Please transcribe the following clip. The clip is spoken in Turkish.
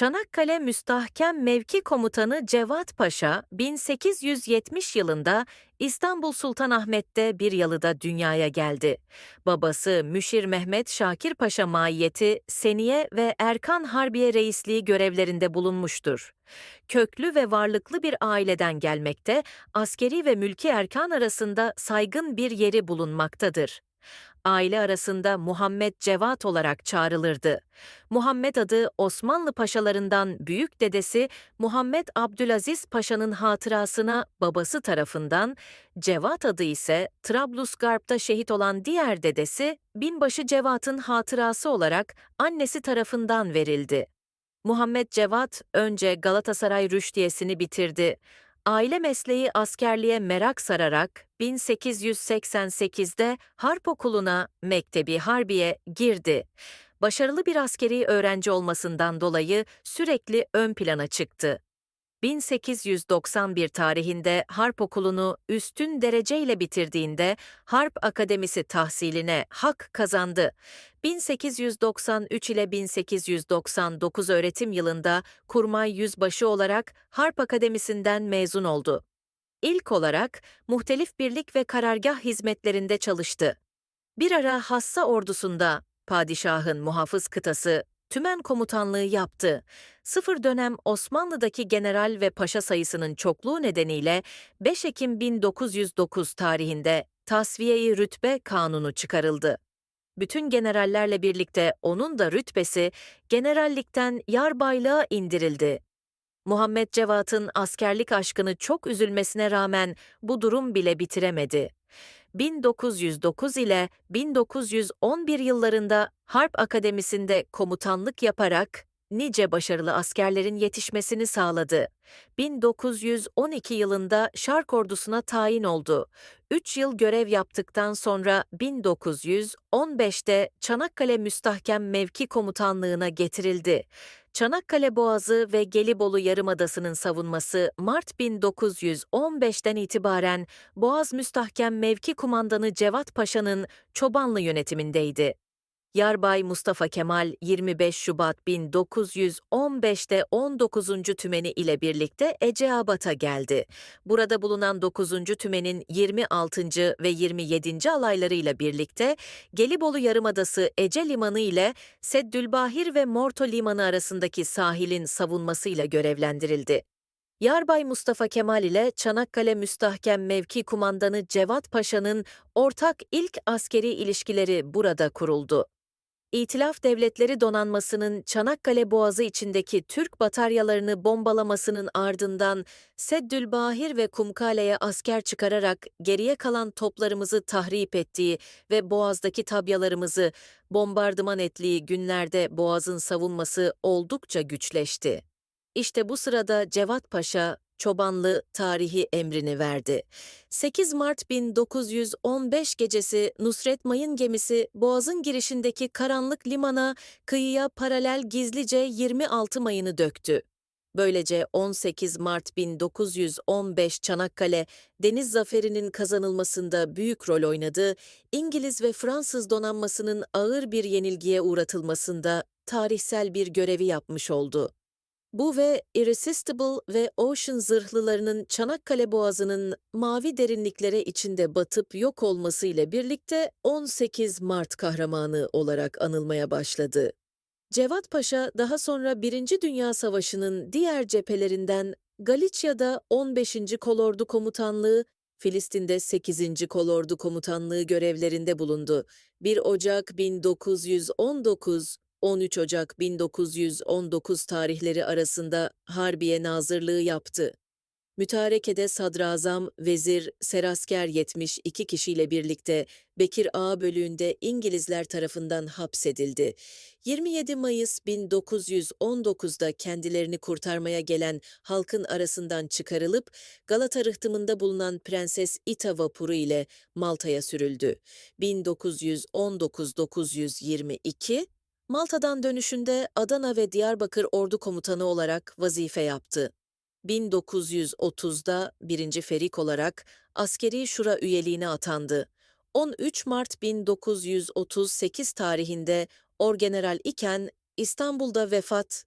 Çanakkale Müstahkem Mevki Komutanı Cevat Paşa, 1870 yılında İstanbul Sultanahmet'te bir yalıda dünyaya geldi. Babası Müşir Mehmet Şakir Paşa maiyeti Seniye ve Erkan Harbiye Reisliği görevlerinde bulunmuştur. Köklü ve varlıklı bir aileden gelmekte, askeri ve mülki erkan arasında saygın bir yeri bulunmaktadır aile arasında Muhammed Cevat olarak çağrılırdı. Muhammed adı Osmanlı paşalarından büyük dedesi Muhammed Abdülaziz Paşa'nın hatırasına babası tarafından, Cevat adı ise Trablusgarp'ta şehit olan diğer dedesi Binbaşı Cevat'ın hatırası olarak annesi tarafından verildi. Muhammed Cevat önce Galatasaray Rüştiyesini bitirdi. Aile mesleği askerliğe merak sararak 1888'de Harp Okulu'na Mektebi Harbiye girdi. Başarılı bir askeri öğrenci olmasından dolayı sürekli ön plana çıktı. 1891 tarihinde Harp Okulu'nu üstün dereceyle bitirdiğinde Harp Akademisi tahsiline hak kazandı. 1893 ile 1899 öğretim yılında Kurmay Yüzbaşı olarak Harp Akademisi'nden mezun oldu. İlk olarak muhtelif birlik ve karargah hizmetlerinde çalıştı. Bir ara Hassa ordusunda padişahın muhafız kıtası tümen komutanlığı yaptı. Sıfır dönem Osmanlı'daki general ve paşa sayısının çokluğu nedeniyle 5 Ekim 1909 tarihinde Tasviye-i Rütbe Kanunu çıkarıldı. Bütün generallerle birlikte onun da rütbesi generallikten yarbaylığa indirildi. Muhammed Cevat'ın askerlik aşkını çok üzülmesine rağmen bu durum bile bitiremedi. 1909 ile 1911 yıllarında Harp Akademisi'nde komutanlık yaparak nice başarılı askerlerin yetişmesini sağladı. 1912 yılında Şark Ordusu'na tayin oldu. 3 yıl görev yaptıktan sonra 1915'te Çanakkale Müstahkem Mevki Komutanlığına getirildi. Çanakkale Boğazı ve Gelibolu Yarımadası'nın savunması Mart 1915'ten itibaren Boğaz Müstahkem Mevki Kumandanı Cevat Paşa'nın Çobanlı yönetimindeydi. Yarbay Mustafa Kemal 25 Şubat 1915'te 19. tümeni ile birlikte Eceabat'a geldi. Burada bulunan 9. tümenin 26. ve 27. alaylarıyla birlikte Gelibolu Yarımadası Ece Limanı ile Seddülbahir ve Morto Limanı arasındaki sahilin savunmasıyla görevlendirildi. Yarbay Mustafa Kemal ile Çanakkale Müstahkem Mevki Kumandanı Cevat Paşa'nın ortak ilk askeri ilişkileri burada kuruldu. İtilaf Devletleri Donanması'nın Çanakkale Boğazı içindeki Türk bataryalarını bombalamasının ardından Seddülbahir ve Kumkale'ye asker çıkararak geriye kalan toplarımızı tahrip ettiği ve Boğaz'daki tabyalarımızı bombardıman ettiği günlerde Boğaz'ın savunması oldukça güçleşti. İşte bu sırada Cevat Paşa çobanlı tarihi emrini verdi. 8 Mart 1915 gecesi Nusret Mayın gemisi Boğaz'ın girişindeki karanlık limana kıyıya paralel gizlice 26 mayını döktü. Böylece 18 Mart 1915 Çanakkale deniz zaferinin kazanılmasında büyük rol oynadı, İngiliz ve Fransız donanmasının ağır bir yenilgiye uğratılmasında tarihsel bir görevi yapmış oldu. Bu ve Irresistible ve Ocean zırhlılarının Çanakkale Boğazı'nın mavi derinliklere içinde batıp yok olmasıyla birlikte 18 Mart kahramanı olarak anılmaya başladı. Cevat Paşa daha sonra Birinci Dünya Savaşı'nın diğer cephelerinden Galicia'da 15. Kolordu Komutanlığı, Filistin'de 8. Kolordu Komutanlığı görevlerinde bulundu. 1 Ocak 1919 13 Ocak 1919 tarihleri arasında Harbiye Nazırlığı yaptı. Mütarekede sadrazam, vezir, serasker 72 kişiyle birlikte Bekir Ağa bölüğünde İngilizler tarafından hapsedildi. 27 Mayıs 1919'da kendilerini kurtarmaya gelen halkın arasından çıkarılıp Galata rıhtımında bulunan Prenses Ita vapuru ile Malta'ya sürüldü. 1919-922 Malta'dan dönüşünde Adana ve Diyarbakır Ordu Komutanı olarak vazife yaptı. 1930'da 1. Ferik olarak askeri şura üyeliğine atandı. 13 Mart 1938 tarihinde Orgeneral iken İstanbul'da vefat